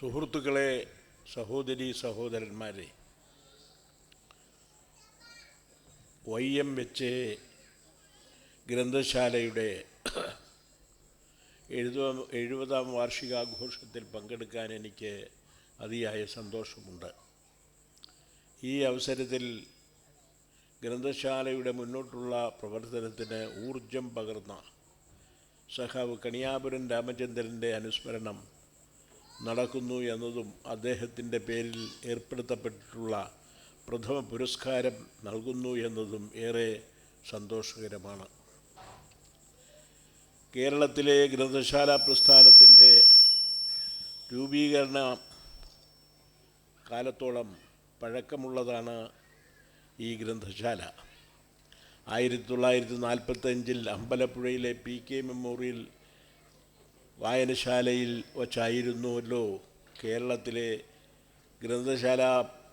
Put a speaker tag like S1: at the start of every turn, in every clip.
S1: സുഹൃത്തുക്കളെ സഹോദരി സഹോദരന്മാരെ വൈ എം എച്ച് ഗ്രന്ഥശാലയുടെ എഴുപതാം എഴുപതാം വാർഷികാഘോഷത്തിൽ പങ്കെടുക്കാൻ എനിക്ക് അതിയായ സന്തോഷമുണ്ട്. ഈ അവസരത്തിൽ ഗ്രന്ഥശാലയുടെ മുന്നോട്ടുള്ള പ്രവർത്തനത്തിന് ഊർജം പകർന്ന സഹാവ് കണിയാപുരൻ രാമചന്ദ്രന്റെ അനുസ്മരണം നടക്കുന്നു എന്നതും അദ്ദേഹത്തിന്റെ പേരിൽ ഏർപ്പെടുത്തപ്പെട്ടിട്ടുള്ള പ്രഥമ പുരസ്കാരം നൽകുന്നു എന്നതും ഏറെ സന്തോഷകരമാണ്. കേരളത്തിലെ ഗ്രന്ഥശാല പ്രസ്ഥാനത്തിന്റെ രൂപീകരണ കാലത്തോളം പഴക്കമുള്ളതാണ് ഈ ഗ്രന്ഥശാല. ആയിരത്തി തൊള്ളായിരത്തി നാൽപ്പത്തഞ്ചിൽ അമ്പലപ്പുഴയിലെ പി കെ മെമ്മോറിയൽ വായനശാലയിൽ വച്ചായിരുന്നുവല്ലോ കേരളത്തിലെ ഗ്രന്ഥശാല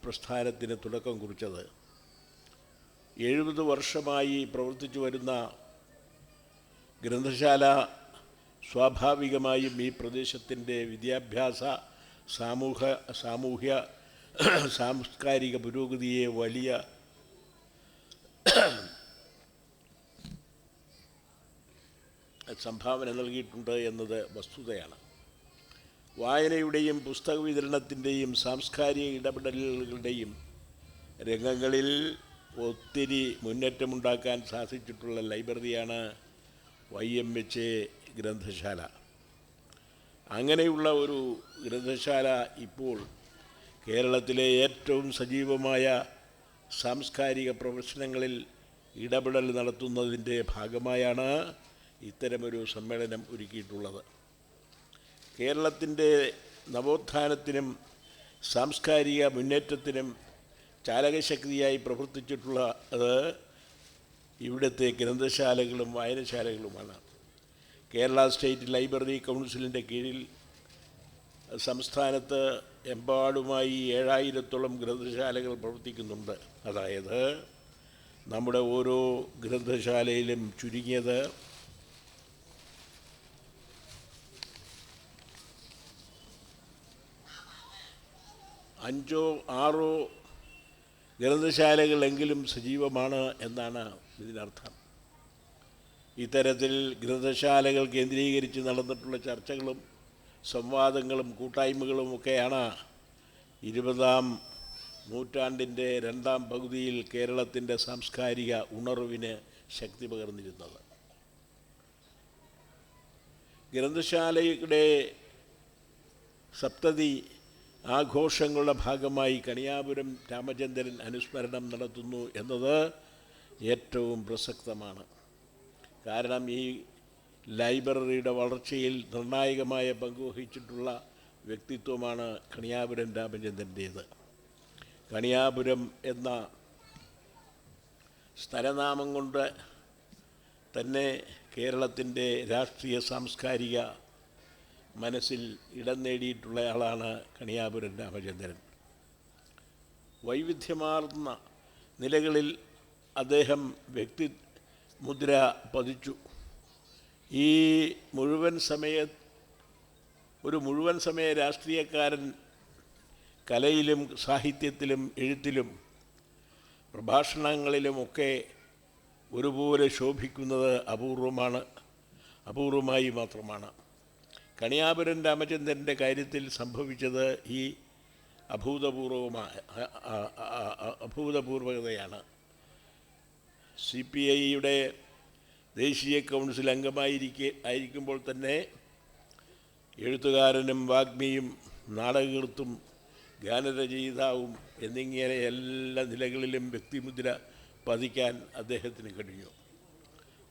S1: പ്രസ്ഥാനത്തിന് തുടക്കം കുറിച്ചത്. എഴുപത് വർഷമായി പ്രവർത്തിച്ചു വരുന്ന ഗ്രന്ഥശാല സ്വാഭാവികമായും ഈ പ്രദേശത്തിന്റെ വിദ്യാഭ്യാസ സാമൂഹ സാമൂഹ്യ സാംസ്കാരിക പുരോഗതിയെ വലിയ സംഭാവന നൽകിയിട്ടുണ്ട് എന്നത് വസ്തുതയാണ്. വായനയുടെയും പുസ്തക വിതരണത്തിന്റെയും സാംസ്കാരിക ഇടപെടലുകളുടെയും രംഗങ്ങളിൽ ഒത്തിരി മുന്നേറ്റമുണ്ടാക്കാൻ സാധിച്ചിട്ടുള്ള ലൈബ്രറിയാണ് വൈ എം എച്ച് എ ഗ്രന്ഥശാല. അങ്ങനെയുള്ള ഒരു ഗ്രന്ഥശാല ഇപ്പോൾ കേരളത്തിലെ ഏറ്റവും സജീവമായ സാംസ്കാരിക പ്രവർത്തനങ്ങളിൽ ഇടപെടൽ നടത്തുന്നതിന്റെ ഭാഗമായാണ് ഇത്തരമൊരു സമ്മേളനം ഒരുക്കിയിട്ടുള്ളത്. കേരളത്തിന്റെ നവോത്ഥാനത്തിനും സാംസ്കാരിക മുന്നേറ്റത്തിനും ചാലകശക്തിയായി പ്രവർത്തിച്ചിട്ടുള്ള അത് ഇവിടുത്തെ ഗ്രന്ഥശാലകളും വായനശാലകളുമാണ്. കേരള സ്റ്റേറ്റ് ലൈബ്രറി കൗൺസിലിന്റെ കീഴിൽ സംസ്ഥാനത്ത് എമ്പാടുമായി ഏഴായിരത്തോളം ഗ്രന്ഥശാലകൾ പ്രവർത്തിക്കുന്നുണ്ട്. അതായത് നമ്മുടെ ഓരോ ഗ്രന്ഥശാലയിലും ചുരുങ്ങിയത് അഞ്ചോ ആറോ ഗ്രന്ഥശാലകളെങ്കിലും സജീവമാണ് എന്നാണ് ഇതിനർത്ഥം. ഇത്തരത്തിൽ ഗ്രന്ഥശാലകൾ കേന്ദ്രീകരിച്ച് നടന്നിട്ടുള്ള ചർച്ചകളും സംവാദങ്ങളും കൂട്ടായ്മകളും ഒക്കെയാണ് ഇരുപതാം നൂറ്റാണ്ടിന്റെ രണ്ടാം പകുതിയിൽ കേരളത്തിന്റെ സാംസ്കാരിക ഉണർവിന് ശക്തി പകർന്നിരുന്നത്. ഗ്രന്ഥശാലയുടെ സപ്തതി ആഘോഷങ്ങളുടെ ഭാഗമായി കണിയാപുരം രാമചന്ദ്രൻ അനുസ്മരണം നടത്തുന്നു എന്നത് ഏറ്റവും പ്രസക്തമാണ്. കാരണം ഈ ലൈബ്രറിയുടെ വളർച്ചയിൽ നിർണായകമായ പങ്കുവഹിച്ചിട്ടുള്ള വ്യക്തിത്വമാണ് കണിയാപുരം രാമചന്ദ്രന്റേത്. കണിയാപുരം എന്ന സ്ഥലനാമം കൊണ്ട് തന്നെ കേരളത്തിന്റെ രാഷ്ട്രീയ സാംസ്കാരിക മനസ്സിൽ ഇടം നേടിയിട്ടുള്ളയാളാണ് കണിയാപുരം രാമചന്ദ്രൻ. വൈവിധ്യമാർന്ന നിലകളിൽ അദ്ദേഹം വ്യക്തി മുദ്ര പതിച്ചു. ഈ മുഴുവൻ സമയ ഒരു മുഴുവൻ സമയ രാഷ്ട്രീയക്കാരൻ കലയിലും സാഹിത്യത്തിലും എഴുത്തിലും പ്രഭാഷണങ്ങളിലുമൊക്കെ ഒരുപോലെ ശോഭിക്കുന്നത് അപൂർവമാണ് അപൂർവമായി മാത്രമാണ്. കണിയാപുരൻ രാമചന്ദ്രന്റെ കാര്യത്തിൽ സംഭവിച്ചത് ഈ അഭൂതപൂർവമായ അഭൂതപൂർവകതയാണ്. സി പി ഐയുടെ ദേശീയ കൗൺസിൽ അംഗമായിരിക്കെ ആയിരിക്കുമ്പോൾ തന്നെ എഴുത്തുകാരനും വാഗ്മിയും നാടകകൃത്തും ഗാനരചയിതാവും എന്നിങ്ങനെ എല്ലാ നിലകളിലും വ്യക്തിമുദ്ര പതിക്കാൻ അദ്ദേഹത്തിന് കഴിഞ്ഞു.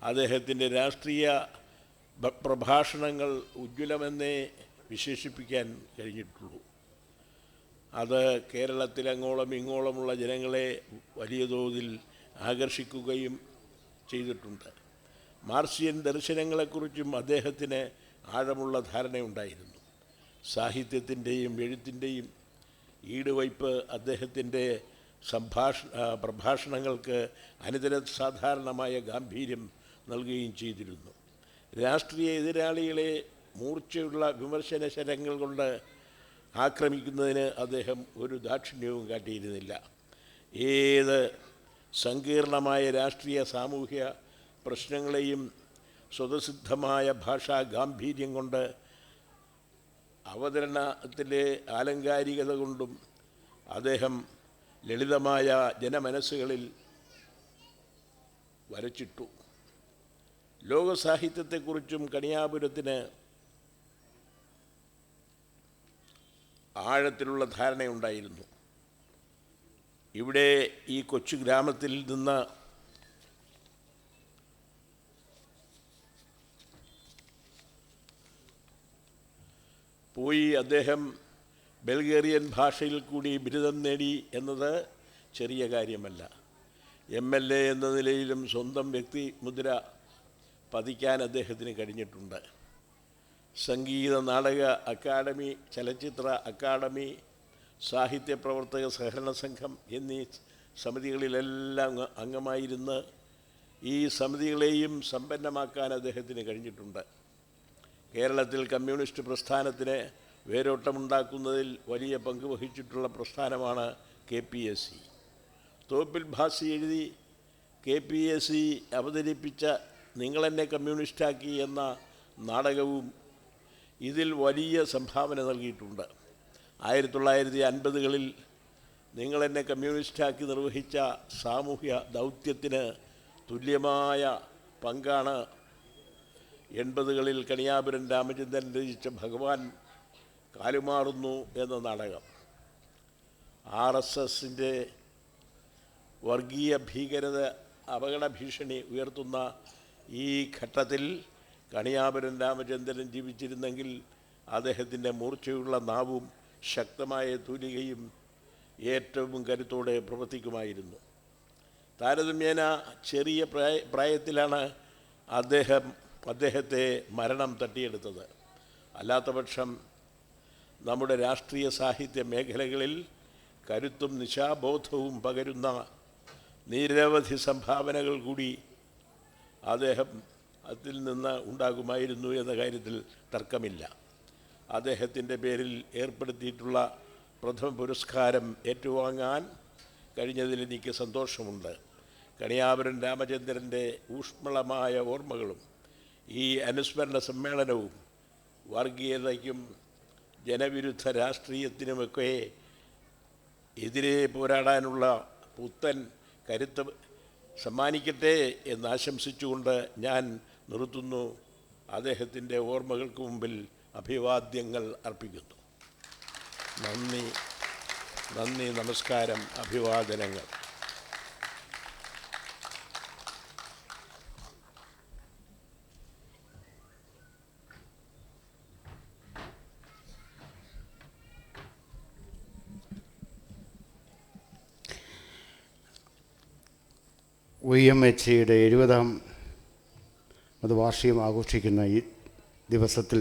S1: അദ്ദേഹത്തിന്റെ രാഷ്ട്രീയ പ്രഭാഷണങ്ങൾ ഉജ്ജ്വലമെന്നേ വിശേഷിപ്പിക്കാൻ കഴിഞ്ഞിട്ടുള്ളൂ. അത് കേരളത്തിലങ്ങോളം ഇങ്ങോളമുള്ള ജനങ്ങളെ വലിയ തോതിൽ ആകർഷിക്കുകയും ചെയ്തിട്ടുണ്ട്. മാർസിയൻ ദർശനങ്ങളെക്കുറിച്ചും അദ്ദേഹത്തിന് ആഴമുള്ള ധാരണയുണ്ടായിരുന്നു. സാഹിത്യത്തിന്റെയും എഴുത്തിന്റെയും ഈടുവയ്പ് അദ്ദേഹത്തിന്റെ സംഭാഷ പ്രഭാഷണങ്ങൾക്ക് അനിതര സാധാരണമായ ഗാംഭീര്യം നൽകുകയും ചെയ്തിരുന്നു. രാഷ്ട്രീയ എതിരാളികളെ മൂർച്ചയുള്ള വിമർശന ശരങ്ങൾ കൊണ്ട് ആക്രമിക്കുന്നതിന് അദ്ദേഹം ഒരു ദാക്ഷിണ്യവും കാട്ടിയിരുന്നില്ല. ഏത് സങ്കീർണമായ രാഷ്ട്രീയ സാമൂഹ്യ പ്രശ്നങ്ങളെയും സ്വതസിദ്ധമായ ഭാഷാ ഗാംഭീര്യം കൊണ്ട് അവതരണത്തിലെ ആലങ്കാരികത കൊണ്ടും അദ്ദേഹം ലളിതമായ ജനമനസ്സുകളിൽ വരച്ചിട്ടു. ലോകസാഹിത്യത്തെക്കുറിച്ചും കണിയാപുരത്തിന് ആഴത്തിലുള്ള ധാരണയുണ്ടായിരുന്നു. ഇവിടെ ഈ കൊച്ചു ഗ്രാമത്തിൽ നിന്ന് പോയി അദ്ദേഹം ബൾഗേറിയൻ ഭാഷയിൽ കൂടി ബിരുദം നേടി എന്നത് ചെറിയ കാര്യമല്ല. എം എൽ എ എന്ന നിലയിലും സ്വന്തം വ്യക്തി മുദ്ര പതിക്കാൻ അദ്ദേഹത്തിന് കഴിഞ്ഞിട്ടുണ്ട്. സംഗീത നാടക അക്കാദമി ചലച്ചിത്ര അക്കാദമി സാഹിത്യ പ്രവർത്തക സഹകരണ സംഘം എന്നീ സമിതികളിലെല്ലാം അംഗ- അംഗമായിരുന്ന് ഈ സമിതികളെയും സമ്പന്നമാക്കാൻ അദ്ദേഹത്തിന് കഴിഞ്ഞിട്ടുണ്ട്. കേരളത്തിൽ കമ്മ്യൂണിസ്റ്റ് പ്രസ്ഥാനത്തിന് വേരോട്ടമുണ്ടാക്കുന്നതിൽ വലിയ പങ്ക് വഹിച്ചിട്ടുള്ള പ്രസ്ഥാനമാണ് K P S C. Thoppil Bhasi എഴുതി കെ പി എസ് സി അവതരിപ്പിച്ച നിങ്ങളെന്നെ കമ്മ്യൂണിസ്റ്റാക്കി എന്ന നാടകവും ഇതിൽ വലിയ സംഭാവന നൽകിയിട്ടുണ്ട്. ആയിരത്തി തൊള്ളായിരത്തി അൻപതുകളിൽ നിങ്ങളെന്നെ കമ്മ്യൂണിസ്റ്റാക്കി നിർവഹിച്ച സാമൂഹ്യ ദൗത്യത്തിന് തുല്യമായ പങ്കാണ് എൺപതുകളിൽ കണിയാപുരൻ രാമചന്ദ്രൻ രചിച്ച ഭഗവാൻ കാലുമാറുന്നു എന്ന നാടകം. ആർ എസ് എസിന്റെ വർഗീയ ഭീകരത അപകട ഭീഷണി ഉയർത്തുന്ന ഈ ഘട്ടത്തിൽ കണിയാപുരൻ രാമചന്ദ്രൻ ജീവിച്ചിരുന്നെങ്കിൽ അദ്ദേഹത്തിന്റെ മൂർച്ചയുള്ള നാവും ശക്തമായ തൂലികയും ഏറ്റവും കരുത്തോടെ പ്രവർത്തിക്കുമായിരുന്നു. താരതമ്യേന ചെറിയ പ്രായ പ്രായത്തിലാണ് അദ്ദേഹം അദ്ദേഹത്തെ മരണം തട്ടിയെടുത്തത്. അല്ലാത്തപക്ഷം നമ്മുടെ രാഷ്ട്രീയ സാഹിത്യ മേഖലകളിൽ കരുത്തും നിശാബോധവും പകരുന്ന നിരവധി സംഭാവനകൾ കൂടി അദ്ദേഹം അതിൽ നിന്ന് ഉണ്ടാകുമായിരുന്നു എന്ന കാര്യത്തിൽ തർക്കമില്ല. അദ്ദേഹത്തിന്റെ പേരിൽ ഏർപ്പെടുത്തിയിട്ടുള്ള പ്രഥമ പുരസ്കാരം ഏറ്റുവാങ്ങാൻ കഴിഞ്ഞതിൽ എനിക്ക് സന്തോഷമുണ്ട്. കണിയാപുരൻ രാമചന്ദ്രന്റെ ഊഷ്മളമായ ഓർമ്മകളും ഈ അനുസ്മരണ സമ്മേളനവും വർഗീയതയ്ക്കും ജനവിരുദ്ധ രാഷ്ട്രീയത്തിനുമൊക്കെ എതിരെ പോരാടാനുള്ള പുത്തൻ കരുത്ത് സമ്മാനിക്കട്ടെ എന്ന് ആശംസിച്ചുകൊണ്ട് ഞാൻ നിർത്തുന്നു. അദ്ദേഹത്തിന്റെ ഓർമ്മകൾക്ക് മുമ്പിൽ അഭിവാദ്യങ്ങൾ അർപ്പിക്കുന്നു. നന്ദി നന്ദി നമസ്കാരം അഭിവാദനങ്ങൾ.
S2: വി എം എച്ച് ഇയുടെ എഴുപതാം അത് വാർഷികം ആഘോഷിക്കുന്ന ഈ ദിവസത്തിൽ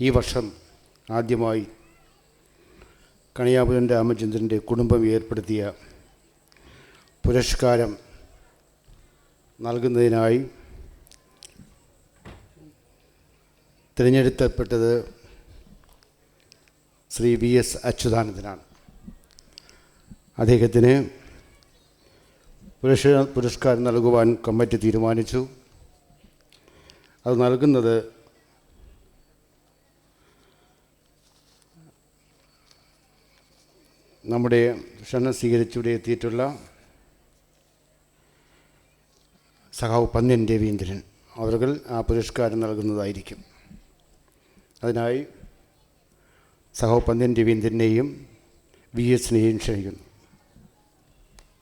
S2: ഈ വർഷം ആദ്യമായി കണിയാപുരൻ രാമചന്ദ്രന്റെ കുടുംബം ഏർപ്പെടുത്തിയ പുരസ്കാരം നൽകുന്നതിനായി തിരഞ്ഞെടുക്കപ്പെട്ടത് ശ്രീ വി എസ് അച്യുതാനന്ദനാണ്. അദ്ദേഹത്തിന് പുരസ്ക പുരസ്കാരം നൽകുവാൻ കമ്മിറ്റി തീരുമാനിച്ചു. അത് നൽകുന്നത് നമ്മുടെ ക്ഷണം സ്വീകരിച്ചിവിടെ എത്തിയിട്ടുള്ള സഖാവ് പന്ന്യൻ രവീന്ദ്രൻ അവർ ആ പുരസ്കാരം നൽകുന്നതായിരിക്കും. അതിനായി സഖാവ് പന്ന്യൻ രവീന്ദ്രനെയും വി എസിനെയും ക്ഷണിക്കുന്നു.